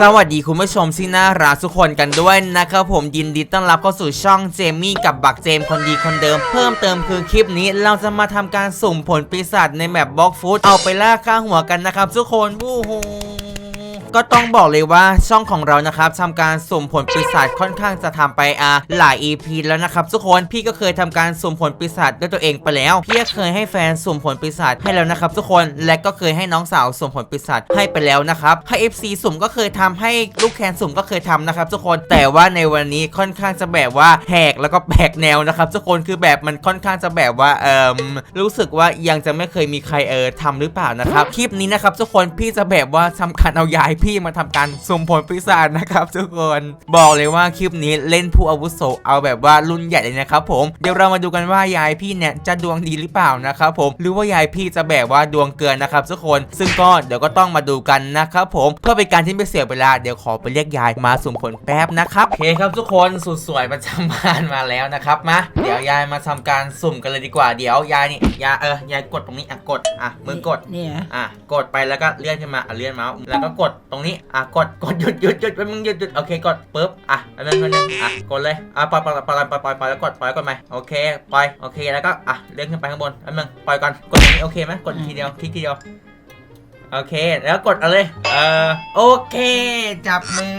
สวัสดีคุณผู้ชมที่น่ารักทุกคนกันด้วยนะครับผมยินดีต้อนรับเข้าสู่ช่องเจมี่กับบักเจมคนดีคนเดิม เพิ่มเติมคือคลิปนี้เราจะมาทำการสุ่มผลปีศาจในแมปบล็อกฟูดเอาไปล่าค่าหัวกันนะครับทุกคนวู้ฮู ก็ต้องบอกเลยว่าช่องของเรานะครับทำการสุ่มผลปีศาจค่อนข้างจะทำไปอะหลาย EP แล้วนะครับทุกคนพี่ก็เคยทำการสุ่มผลปีศาจด้วยตัวเองไปแล้ว พี่ก็เคยให้แฟนสุ่มผลปีศาจให้แล้วนะครับทุกคนและก็เคยให้น้องสาวสุ่มผลปีศาจให้ไปแล้วนะครับให้ FC สุ่มก็เคยทำให้ลูกแคนสุ่มก็เคยทำนะครับทุกคนแต่ว่าในวันนี้ค่อนข้างจะแบบว่าแหกแล้วก็แบกแนวนะครับทุกคนคือแบบมันค่อนข้างจะแบบว่าเอ่มรู้สึกว่ายังจะไม่เคยมีใครเออทำหรือเปล่านะครับคลิปนี้นะครับทุกคนพี่จะแบบว่าทำการเอายายพมาทำการสุ่มผลปีศาจนะครับทุกคนบอกเลยว่าคลิปนี้เล่นผู้อาวุโสเอาแบบว่ารุ่นใหญ่เลยนะครับผมเดี๋ยวเรามาดูกันว่ายายพี่เนี่ยจะดวงดีหรือเปล่านะครับผมหรือว่ายายพี่จะแบบว่าดวงเกินนะครับทุกคน ซึ่งก็เดี๋ยวก็ต้องมาดูกันนะครับผมเพื่อเป็นการที่ไม่เสียเวลาเดี๋ยวขอไปเรียกยายมาสุ่มผลแป๊บนะครับโอเคครับทุกคนสุดสวยประจำบ้านมาแล้วนะครับมาเดี๋ยวยายมาทำการสุ่มกันเลยดีกว่าเดี๋ยวยายนี่ยายเออยายกดตรงนี้อะกดอะมือกดเนี่ยอะกดไปแล้วก็เลื่อนขึ้นมาอะเลื่อนเมาส์แล้วก็กดตรงนี้อะกดกดหยุดหยุดหยุดไปมึงหยุดหยุดโอเคกดปุ๊บอะอันนั้นอันนั้นอะกดเลยอะปล่อยปล่อยปล่อยปล่อยปล่อยปล่อยแล้วกดปล่อยแล้วกดไหมโอเคปล่อยโอเคแล้วก็อะเลื่อนขึ้นไปข้างบนอันนึงปล่อยก่อนกดตรงนี้โอเคไหมกดทีเดียวคลิกทีเดียวโอเค แล้วกดเอาเลย เออโอเค จับมือ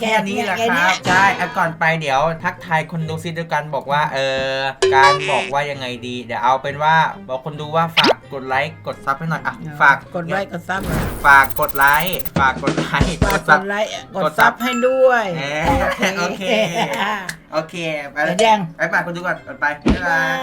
แค่นี้แหละครับ ใช่อะก่อนไปเดี๋ยวทักทายคนดูซิด้วยกันบอกว่า เออ การบอกว่ายังไงดี เดี๋ยวเอาเป็นว่า บอกคนดูว่าฝาก กดไลค์กดซับให้หน่อยอะฝากกดไลค์กดซับฝากกดไลค์ฝากกดไลค์ฝากดกซับดไลค์กกดดซัซับบให้ด้วยเอ๊ะโอเคโอเคไปเดี๋ยวยังไปฝากคนดูก่อนก่อนไปบ๊ายบาย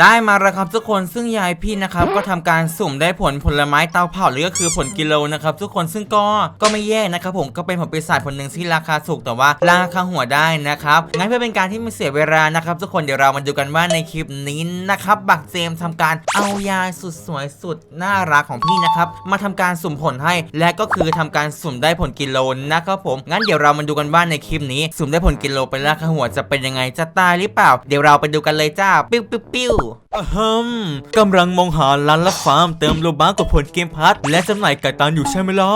ได้มาแล้วครับทุกคนซึ่งยายพี่นะครับก็ทำการสุ่มได้ผลผลไม้เตาเผาหรือก็คือผลกิโลนะครับทุกคนซึ่งก็ก็ไม่แย่นะครับผมก็เป็นผลปีศาจผลหนึ่งที่ราคาถูกแต่ว่าราคาหัวได้นะครับงั้นเพื่อเป็นการที่ไม่เสียเวลานะครับ ทุกคนเดี๋ยวเรามาดูกันว่าในคลิปนี้นะครับบักเจมส์ทำการเอายาสุดสวยสุดน่ารักของพี่นะครับมาทำการสุ่มผลให้ และก็คือทำการสุ่มได้ผลกิโลนะครับผมงั้นเดี๋ยวเรามาดูกันว่าในคลิปนี้ สุ่มได้ผลกิโลเป็นราคาหัวจะเป็นยังไงจะตายหรือเปล่า เดี๋ยวเราไปดูกันเลยจ้าปิ้วปิ้วปิ้วอะฮึมกำลังมองหาร้านละฟาร์มเติมโลบ้ากับผลเกมพัทและจำหน่ายไก่ตันอยู่ใช่ไหมล่ะ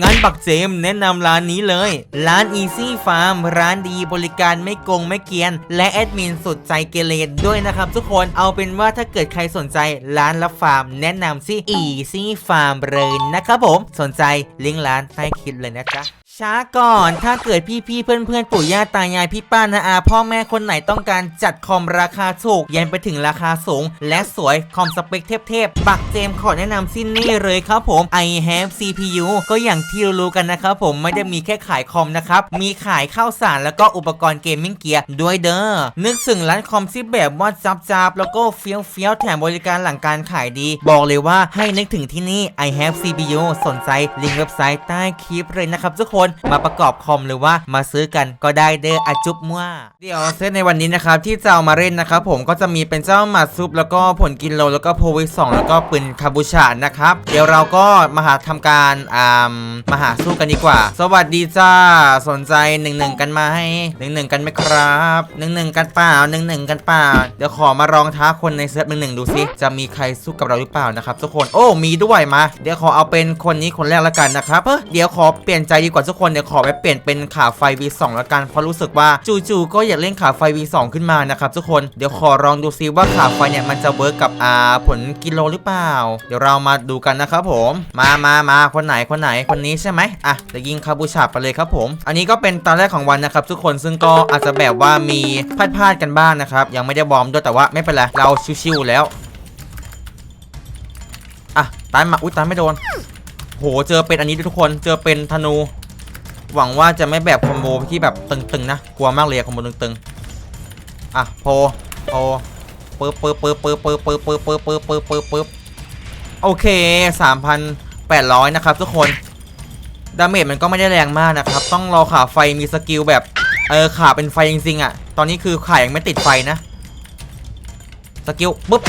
งั้นบักเจมแนะนำร้านนี้เลย ร้าน Easy Farm ร้านดีบริการไม่โกงไม่เกียน และแอดมินสุดใจเกเรด้วยนะครับทุกคนเอาเป็นว่าถ้าเกิดใครสนใจร้านละฟาร์ม แนะนำที่ Easy Farm เลยนะครับผม สนใจลิงก์ร้านใต้คลิปเลยนะจ๊ะ ช้าก่อน ถ้าเกิดพี่ๆเพื่อนๆปู่ย่าตายายพี่ป้านาอาพ่อแม่คนไหนต้องการจัดคอมราคาถูก ยันไปถึงราคาสูง และสวยคอมสเปคเทพๆบักเจมขอแนะนำสิ้นนี่เลยครับผม I have CPU ก็อย่างที่รู้กันนะครับผมไม่ได้มีแค่ขายคอมนะครับ มีขายข้าวสารแล้วก็อุปกรณ์เกมมิ่งเกียร์ด้วยเด้อนึกถึงร้านคอมที่แบบว่าจับๆแล้วก็เฟี้ยวเฟี้ยวๆแถมบริการหลังการขายดี บอกเลยว่าให้นึกถึงที่นี่ I have CPU สนใจลิงก์เว็บไซต์ใต้คลิปเลยนะครับทุกคนมาประกอบคอมหรือว่ามาซื้อกันก็ได้เด้ออะจุ๊บมั่วเดี๋ยวเซตในวันนี้นะครับที่จะเอามาเล่นนะครับผมก็จะมีเป็นเจ้าหมัดซุปแล้วก็ผลกินโลแล้วก็โพวิสองแล้วก็ปืนคาบูชานะครับเดี๋ยวเราก็มาหาทำการอ่ามาหาสู้กันดีกว่า สวัสดีจ้าสนใจหนึ่งหนึ่งกันไหมหนึ่งหนึ่งกันไหมครับหนึ่งหนึ่งกันเปล่าหนึ่งหนึ่งกันเปล่าเดี๋ยวขอมาลองท้าคนในเซตหนึ่งหนึ่งดูซิจะมีใครสู้กับเราหรือเปล่านะครับทุกคนโอ้มีด้วยมา เดี๋ยวขอเอาเป็นคนนี้คนแรกและกันนะครับเฮ้ยเดี๋ยวขอเปลี่ยนใจดีกว่าทุกทุกคนเดี๋ยวขอไปเปลี่ยนเป็นขาไฟ V2 ละกันเพราะรู้สึกว่าจู่ๆก็อยากเล่นขาไฟ V2 ขึ้นมานะครับทุกคนเดี๋ยวขอลองดูซิว่าขาไฟเนี่ยมันจะเวิร์กกับอ่าผลกิโลหรือเปล่า เดี๋ยวเรามาดูกันนะครับผมมามามาคนไหนคนไหนคนนี้ใช่ไหมอะเดี๋ยวยิงคาบูชาไปเลยครับผม อันนี้ก็เป็นตอนแรกของวันนะครับทุกคนซึ่งก็อาจจะแบบว่ามีพลาดพลาดๆกันบ้างนะครับยังไม่ได้วอมด้วยแต่ว่าไม่เป็นไรเราชิวๆแล้วอะตายมาอุ้ยตายไม่โดนโหเจอเป็นอันนี้ด้วยทุกคนเจอเป็นธนู หวังว่าจะไม่แบบคอมโบที่แบบตึงๆนะ กลัวมากเลยคอมโบตึงๆ อะโพโพปึ๊บปึ๊บปึ๊บปึ๊บปึ๊บปึ๊บปึ๊บปึ๊บปึ๊บปึ๊บปึ๊บปึ๊บโอเค3,800นะครับทุกคน ดาเมจมันก็ไม่ได้แรงมากนะครับ ต้องรอขาไฟมีสกิลแบบ เออขาเป็นไฟจริงๆอะ ตอนนี้คือขายังไม่ติดไฟนะ สกิลปุ๊บ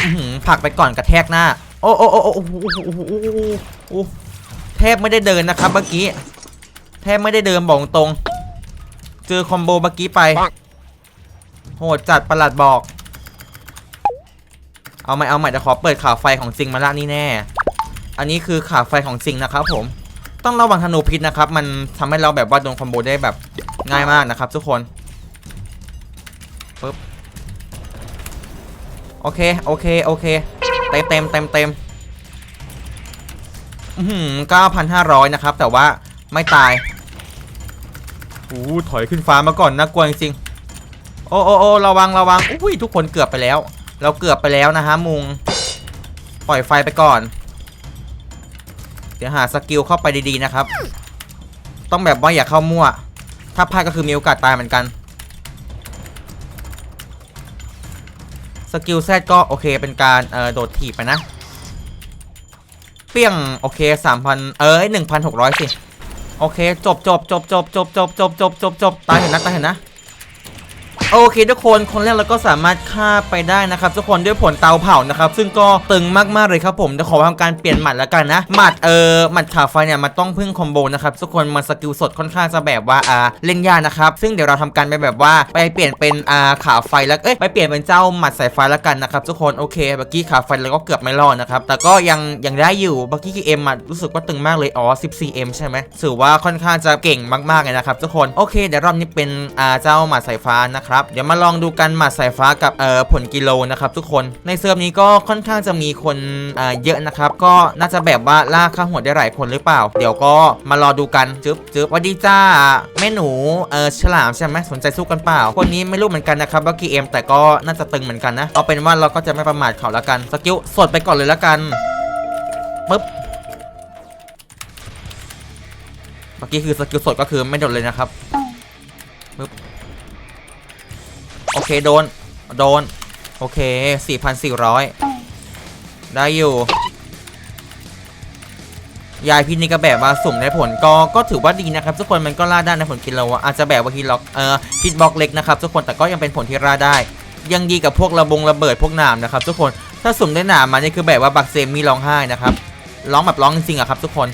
ผักไปก่อนกระแทกหน้าโอ้โอ้โอ้โอ้โอ้โอ้โอ้โอ้แทบไม่ได้เดินนะครับเมื่อกี้ แทบไม่ได้เดินบอกตรง เจอคอมโบเมื่อกี้ไป โหดจัดประหลัดบอก เอาใหม่เอาใหม่จะขอเปิดขาไฟของจริงมาละนี่แน่ อันนี้คือขาไฟของจริงนะครับผม ต้องระวังธนูพิษนะครับ มันทำให้เราแบบว่าโดนคอมโบได้แบบง่ายมากนะครับ ทุกคนปึ๊บโอเค โอเค โอเค เต็มเต็มเต็มเต็มเก้าพันห้าร้อยนะครับ แต่ว่าไม่ตายโอ้ถอยขึ้นฟ้ามาก่อนน่ากลัวจริงโอ้โอ้โอ้ระวังระวังอุ้ยทุกคนเกือบไปแล้ว เราเกือบไปแล้วนะฮะมุง ปล่อยไฟไปก่อน เดี๋ยวหาสกิลเข้าไปดีๆนะครับ ต้องแบบว่าอย่าเข้ามั่ว ถ้าพลาดก็คือมีโอกาสตายเหมือนกันสกิลแซดก็โอเคเป็นการเอ่อโดดถีบไปนะ เปี้ยง โอเค3,000เอ้ย1,600สิ โอเคจบจบจบจบจบจบจบจบจบจบตายเห็นนะตายเห็นนะ โอเคทุกคนคนแรกเราก็สามารถฆ่าไปได้นะครับทุกคนด้วยผลเตาเผานะครับซึ่งก็ตึงมากๆเลยครับผมเดี๋ยวขอทำการเปลี่ยนหมัดแล้วกันนะหมัดเออหมัดขาไฟเนี่ยมันต้องพึ่งคอมโบนะครับทุกคนมันสกิลสดค่อนข้างจะแบบว่าอ่าเล่นยากนะครับซึ่งเดี๋ยวเราทำการไปแบบว่าไปเปลี่ยนเป็นอ่าขาไฟแล้วเอ้ยไปเปลี่ยนเป็นเจ้าหมัดสายไฟแล้วกันนะครับทุกคนโอเคเมื่อกี้ขาไฟเราก็เกือบไม่รอดนะครับแต่ก็ยังยังได้อยู่เมื่อกี้เอ็มอะรู้สึกว่าตึงมากเลยอ๋อ 14M ใช่ไหมถือว่าค่อนข้างจะเก่งมากๆเลยนะครับทุกคนโอเคเดี๋ยวรอบนี้เป็นอ่าเจ้าหมัดสายฟ้านะครับเดี๋ยวมาลองดูกันหมัดสายฟ้ากับเอ่อผลกิโลนะครับทุกคนในเซิร์ฟนี้ก็ค่อนข้างจะมีคนเอ่าเยอะนะครับ ก็น่าจะแบบว่าล่าข้าหัวได้หลายคนหรือเปล่า เดี๋ยวก็มารอดูกันจึ๊บจึ๊บวัสดีจ้าแม่หนูเอ่อฉลามใช่ไหมสนใจสู้กันเปล่า คนนี้ไม่รู้เหมือนกันนะครับว่ากีเอ็มแต่ก็น่าจะตึงเหมือนกันนะเอาเป็นว่าเราก็จะไม่ประมาทเขาแล้วกันสกิลสดไปก่อนเลยแล้วกันปึ๊บเมื่อกี้คือสกิลสดก็คือไม่โดนเลยนะครับปึ๊บ โอเคโดน โดน โอเค 4,400 ได้อยู่ ยายพีนี่ก็แบบว่าสุ่มได้ผลก็ก็ถือว่าดีนะครับ ทุกคนมันก็ล่าได้ในผลกิโลอะอาจจะแบบว่าฮิตล็อกเอ่อฮิตบล็อกเล็กนะครับ ทุกคนแต่ก็ยังเป็นผลที่ล่าได้ ยังดีกับพวกระบงระเบิดพวกหนามนะครับ ทุกคนถ้าสุ่มได้หนามมานี่คือแบบว่าบักเซมมีร้องไห้นะครับร้องแบบร้องจริงๆอะครับ ทุกคน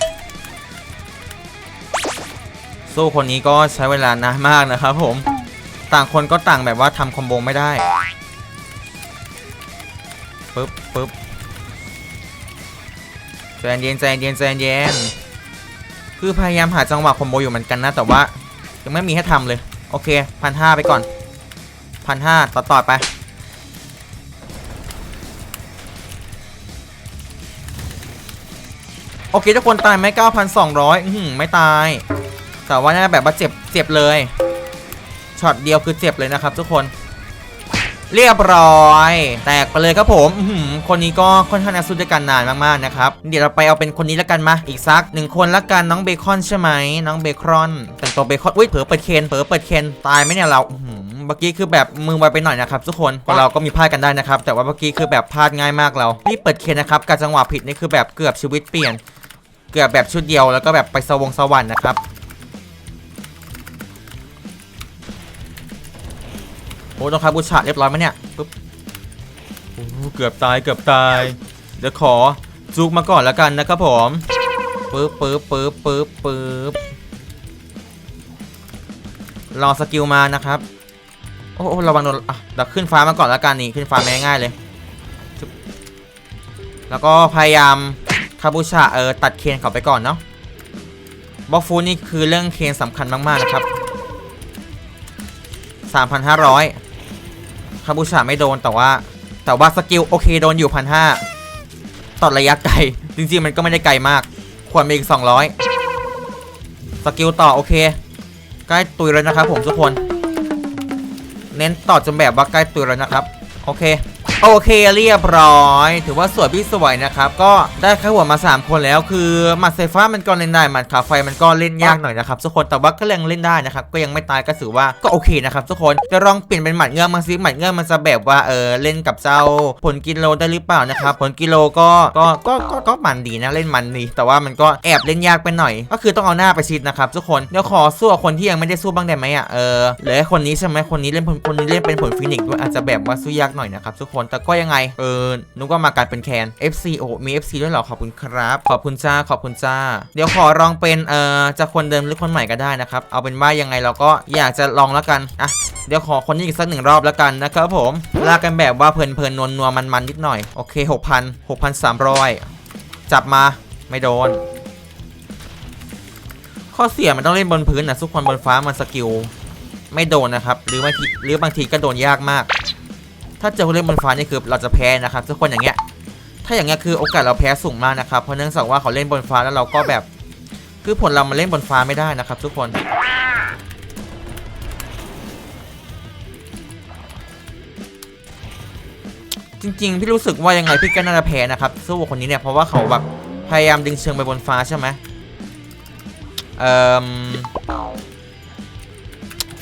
สู้คนนี้ก็ใช้เวลานานมากนะครับผม ต่างคนก็ต่างแบบว่าทำคอมโบไม่ได้ปึ๊บปึ๊บใจเย็นใจเย็นใจเย็นคือพยายามหาจังหวะคอมโบอยู่เหมือนกันนะ แต่ว่ายังไม่มีให้ทำเลย โอเคพันห้าไปก่อนพันห้าต่อต่อไปโอเคทุกคนตายไหม9,200 อื้อหือไม่ตาย แต่ว่าน่าแบบว่าเจ็บ เจ็บเลย ช็อตเดียวคือเจ็บเลยนะครับทุกคน เรียบร้อย แตกไปเลยครับผมคนนี้ก็ค่อนข้างจะสู้ด้วยกันนานมากๆนะครับ เดี๋ยวเราไปเอาเป็นคนนี้แล้วกันมา อีกสักหนึ่งคนละกันน้องเบคอนใช่ไหมน้องเบคอนแต่งตัวเบคอนอุ้ยเผลอเปิดเคนเผลอเปิดเคนตายไหมเนี่ยเราเมื่อกี้คือแบบมือไวไปหน่อยนะครับทุกคนเราก็มีพลาดกันได้นะครับ แต่ว่าเมื่อกี้คือแบบพลาดง่ายมากเรานี่เปิดเคนนะครับการจังหวะผิดนี่คือแบบเกือบชีวิตเปลี่ยน เกือบแบบชุดเดียวแล้วก็แบบไปสวงสวรรค์นะครับ โอ้ต้องคาบูชาเรียบร้อยไหมเนี่ยปุ๊บโอ้เกือบตายเกือบตาย เดี๋ยวขอจุกมาก่อนแล้วกันนะครับผมปึ๊บปึ๊บปึ๊บปึ๊บปึ๊บรอสกิลมานะครับโอ้โอ้ระวังโดนอะเดี๋ยวขึ้นฟ้ามาก่อนแล้วกันนี่ขึ้นฟ้าไม่ง่ายเลยแล้วก็พยายามคาบูชาเออตัดเคนเขาไปก่อนเนาะบล็อกฟูนี่คือเรื่องเคนสำคัญมากๆนะครับ 3,500คาบูชาไม่โดนแต่ว่า แต่ว่าสกิลโอเคโดนอยู่พันห้าตัดระยะไกล จริงๆมันก็ไม่ได้ไกลมาก ควรมีอีก200สกิลต่อโอเค ใกล้ตุยแล้วนะครับผมทุกคน เน้นต่อจนแบบว่าใกล้ตุยแล้วนะครับ โอเคโอเคเรียบร้อย ถือว่าสวยพี่สวยนะครับ ก็ได้ข้าหัวมา 3 คนแล้วคือหมัดไฟฟ้ามันก็เล่นได้หมัดขาไฟมันก็เล่นยากหน่อยนะครับทุกคนแต่ว่าก็ยังเล่นได้นะครับก็ยังไม่ตายก็ถือว่าก็โอเคนะครับทุกคนจะลองเปลี่ยนเป็นหมัดเงือกมาซิหมัดเงือกมันจะแบบว่าเออเล่นกับเจ้าผลกิโลได้หรือเปล่านะครับผลกิโลก็ก็ก็ก็ก็มันดีนะเล่นมันดีแต่ว่ามันก็แอบเล่นยากไปหน่อย ก็คือต้องเอาหน้าไปชิดนะครับทุกคนเดี๋ยวขอสู้คนที่ยังไม่ได้สู้บ้างได้ไหมอะเออเหลือคนนี้ใช่ไหมคนนี้เล่นคนนี้เล่นเป็นผลฟินิกด้วยอาจจะแบบว่าสู้ยากหน่อยนะครับทุกคนแต่ก็ยังไง เออนึกว่ามาการเป็นแคน FC โอ้มี FC ด้วยเหรอขอบคุณครับ ขอบคุณจ้าขอบคุณจ้า เดี๋ยวขอลองเป็นเอ่อจะคนเดิมหรือคนใหม่ก็ได้นะครับ เอาเป็นว่ายังไงเราก็อยากจะลองแล้วกันอะเดี๋ยวขอคนนี้อีกสักหนึ่งรอบแล้วกันนะครับผมลากกันแบบว่าเพลินเพลินนวลนัวมันมันๆนิดหน่อยโอเค6,000 6,300 จับมาไม่โดน ข้อเสียมันต้องเล่นบนพื้นนะทุกคนบนฟ้ามันสกิลไม่โดนนะครับ หรือบางทีหรือบางทีก็โดนยากมาก ถ้าเจอคนเล่นบนฟ้านี่คือเราจะแพ้นะครับทุกคนอย่างเงี้ย ถ้าอย่างเงี้ยคือโอกาสเราแพ้สูงมากนะครับเพราะเนื่องจากว่าเขาเล่นบนฟ้าแล้วเราก็แบบ คือผลเรามันเล่นบนฟ้าไม่ได้นะครับ ทุกคนจริงๆ พี่รู้สึกว่ายังไงพี่ก็น่าจะแพ้นะครับสู้คนนี้เนี่ยเพราะว่าเขาแบบพยายามดึงเชิงไปบนฟ้าใช่ไหมเอ่อ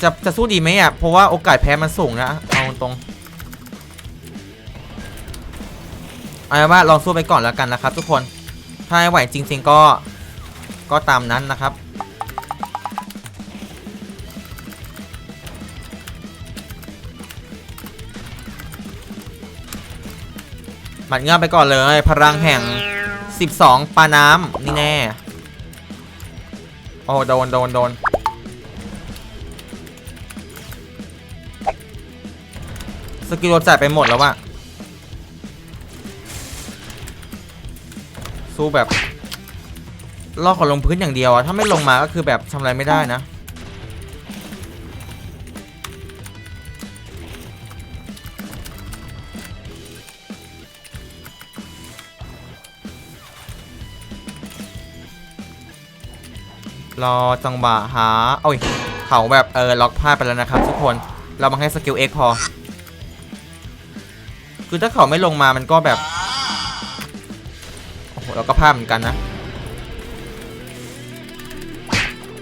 จะจะสู้ดีไหมอะเพราะว่าโอกาสแพ้มันสูงนะเอาตรง เอาเป็นว่าลองสู้ไปก่อนแล้วกันนะครับ ทุกคน ถ้าไหวจริง ๆ ก็ก็ตามนั้นนะครับ หมัดเงือบไปก่อนเลย พลังแห่ง 12 ปลาน้ำนี่แน่ โอ้โดนโดนโดนสกิลเราจ่ายไปหมดแล้วอะ สู้แบบลอกขอลงพื้นอย่างเดียวอะถ้าไม่ลงมาก็คือแบบทำอะไรไม่ได้นะ รอจังหวะหาโอ้ยเขาแบบเออล็อกพลาดไปแล้วนะครับทุกคนเรามาให้สกิล X พอ คือถ้าเขาไม่ลงมามันก็แบบ โอ้โหเราก็ภาพเหมือนกันนะ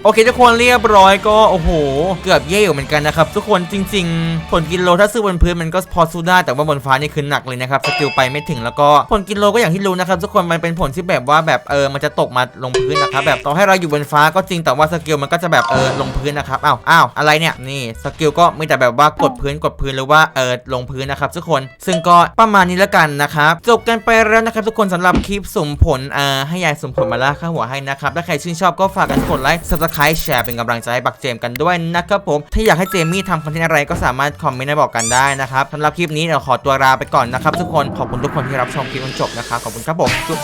โอเคทุกคนเรียบร้อยก็โอ้โห เกือบเย่อยู่เหมือนกันนะครับทุกคนจริง ๆ ผลกิโลถ้าซื้อบนพื้นมันก็พอสู้ได้แต่ว่าบนฟ้านี่คือหนักเลยนะครับสกิลไปไม่ถึงแล้วก็ผลกิโลก็อย่างที่รู้นะครับทุกคนมันเป็นผลที่แบบว่าแบบเออมันจะตกมาลงพื้นนะครับแบบต่อให้เราอยู่บนฟ้าก็จริงแต่ว่าสกิลมันก็จะแบบเออลงพื้นนะครับอ้าวอ้าวอะไรเนี่ยนี่สกิลก็มีแต่แบบว่ากดพื้นกดพื้นหรือว่าเออลงพื้นนะครับทุกคนซึ่งก็ประมาณนี้แล้วกันนะครับจบกันไปแล้วนะครับทุกคนสำหรับคลิปสมผลเอ่อให้ยายสมผลมาล่าข้าหัวให้นะครับถ้าใครชื่นชอบก็ฝากกันกดไลค์ subscribe แชร์เป็นกำลังใจให้บักเจมกันด้วยนะครับผม ถ้าอยากให้เจมี่ทำคอนเทนต์อะไรก็สามารถคอมเมนต์มาบอกกันได้นะครับสำหรับคลิปนี้เดี๋ยวขอตัวลาไปก่อนนะครับทุกคนขอบคุณทุกคนที่รับชมคลิปจนจบนะครับขอบคุณครับผมจุ๊บ